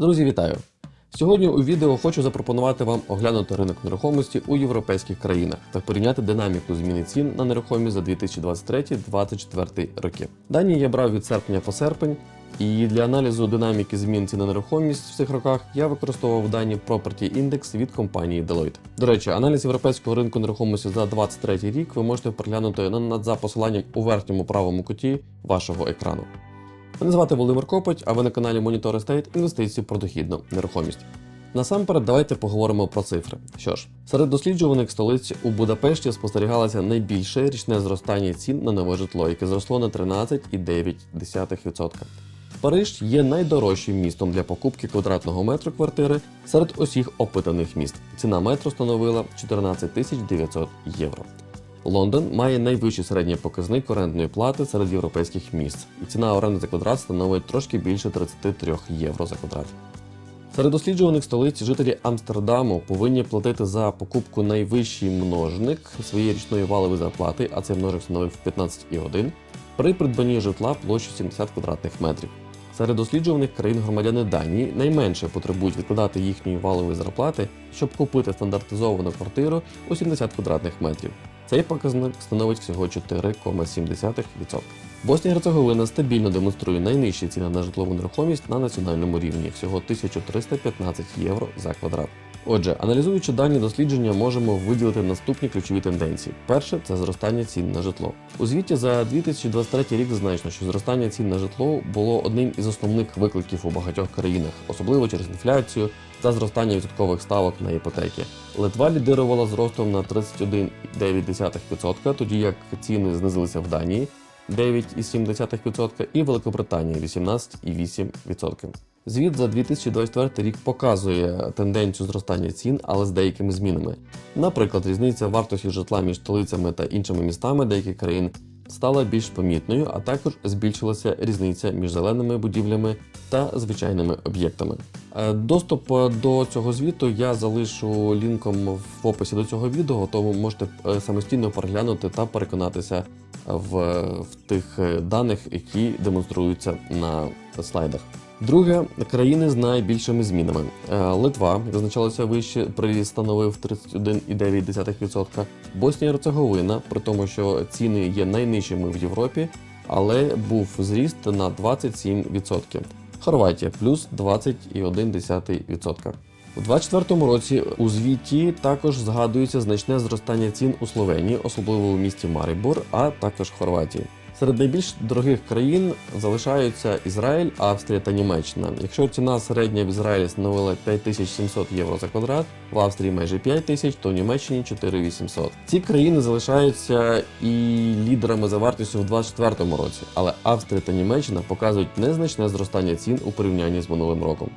Друзі, вітаю! Сьогодні у відео хочу запропонувати вам оглянути ринок нерухомості у європейських країнах та порівняти динаміку зміни цін на нерухомість за 2023-2024 роки. Дані я брав від серпня по серпень, і для аналізу динаміки змін цін на нерухомість в цих роках я використовував дані Property Index від компанії Deloitte. До речі, аналіз європейського ринку нерухомості за 2023 рік ви можете переглянути за посиланням у верхньому правому куті вашого екрану. Мене звати Володимир Копоть, а ви на каналі Monitor Estate інвестиції про дохідну нерухомість. Насамперед, давайте поговоримо про цифри. Що ж, серед досліджуваних столиць у Будапешті спостерігалося найбільше річне зростання цін на нове житло, яке зросло на 13,9%. Париж є найдорожчим містом для покупки квадратного метру квартири серед усіх опитаних міст. Ціна метру становила 14 900 євро. Лондон має найвищий середній показник орендної плати серед європейських міст, і ціна оренди за квадрат становить трошки більше 33 євро за квадрат. Серед досліджуваних столиць жителі Амстердаму повинні платити за покупку найвищий множник своєї річної валової зарплати, а цей множник становив 15,1, при придбанні житла площі 70 квадратних метрів. Серед досліджуваних країн громадяни Данії найменше потребують відкладати їхньої валової зарплати, щоб купити стандартизовану квартиру у 70 квадратних метрів. Цей показник становить всього 4,7%. Боснія Герцеговина стабільно демонструє найнижчі ціни на житлову нерухомість на національному рівні всього 1315 євро за квадрат. Отже, аналізуючи дані дослідження, можемо виділити наступні ключові тенденції. Перше це зростання цін на житло. У звіті за 2023 рік зазначено, що зростання цін на житло було одним із основних викликів у багатьох країнах, особливо через інфляцію та зростання відсоткових ставок на іпотеки. Литва лідирувала зростом на 31,9%, тоді як ціни знизилися в Данії. 9,7% і Великобританія 18,8%. Звіт за 2024 рік показує тенденцію зростання цін, але з деякими змінами. Наприклад, різниця вартості житла між столицями та іншими містами деяких країн стала більш помітною, а також збільшилася різниця між зеленими будівлями та звичайними об'єктами. Е, Доступ е, до цього звіту я залишу лінком в описі до цього відео, тому можете е, самостійно переглянути та переконатися в, в тих даних, які демонструються на слайдах. Друге, країни з найбільшими змінами. Е, Литва визначалася вище, приріст становив 31,9%. Боснія Герцеговина, при тому, що ціни є найнижчими в Європі, але був зріст на 27%. Хорватія плюс 20,1%. У 2024 році у звіті також згадується значне зростання цін у Словенії, особливо у місті Марибор, а також Хорватії. Серед найбільш дорогих країн залишаються Ізраїль, Австрія та Німеччина. Якщо ціна середня в Ізраїлі становила 5700 євро за квадрат, в Австрії майже 5000, то в Німеччині 4800. Ці країни залишаються і лідерами за вартістю в 2024 році, але Австрія та Німеччина показують незначне зростання цін у порівнянні з минулим роком.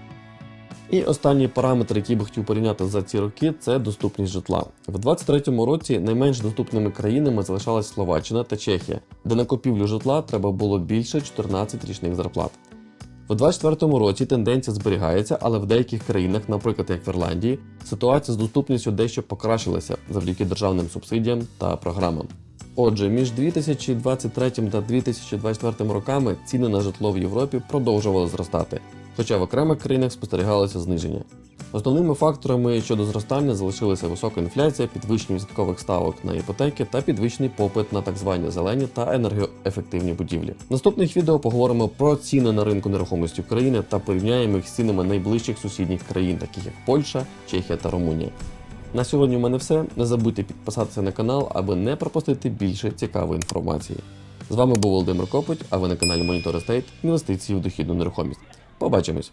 І останній параметр, який би хотів порівняти за ці роки, це доступність житла. В 2023 році найменш доступними країнами залишалась Словаччина та Чехія, де на купівлю житла треба було більше 14 річних зарплат. В 2024 році тенденція зберігається, але в деяких країнах, наприклад, як в Ірландії, ситуація з доступністю дещо покращилася завдяки державним субсидіям та програмам. Отже, між 2023 та 2024 роками ціни на житло в Європі продовжували зростати, хоча в окремих країнах спостерігалося зниження. Основними факторами щодо зростання залишилися висока інфляція, підвищення відсоткових ставок на іпотеки та підвищений попит на так звані зелені та енергоефективні будівлі. В наступних відео поговоримо про ціни на ринку нерухомості України та порівняємо їх з цінами найближчих сусідніх країн, таких як Польща, Чехія та Румунія. На сьогодні в мене все. Не забудьте підписатися на канал, аби не пропустити більше цікавої інформації. З вами був Володимир Копоть, а ви на каналі Monitor Estate інвестиції в дохідну нерухомість. Побачимось!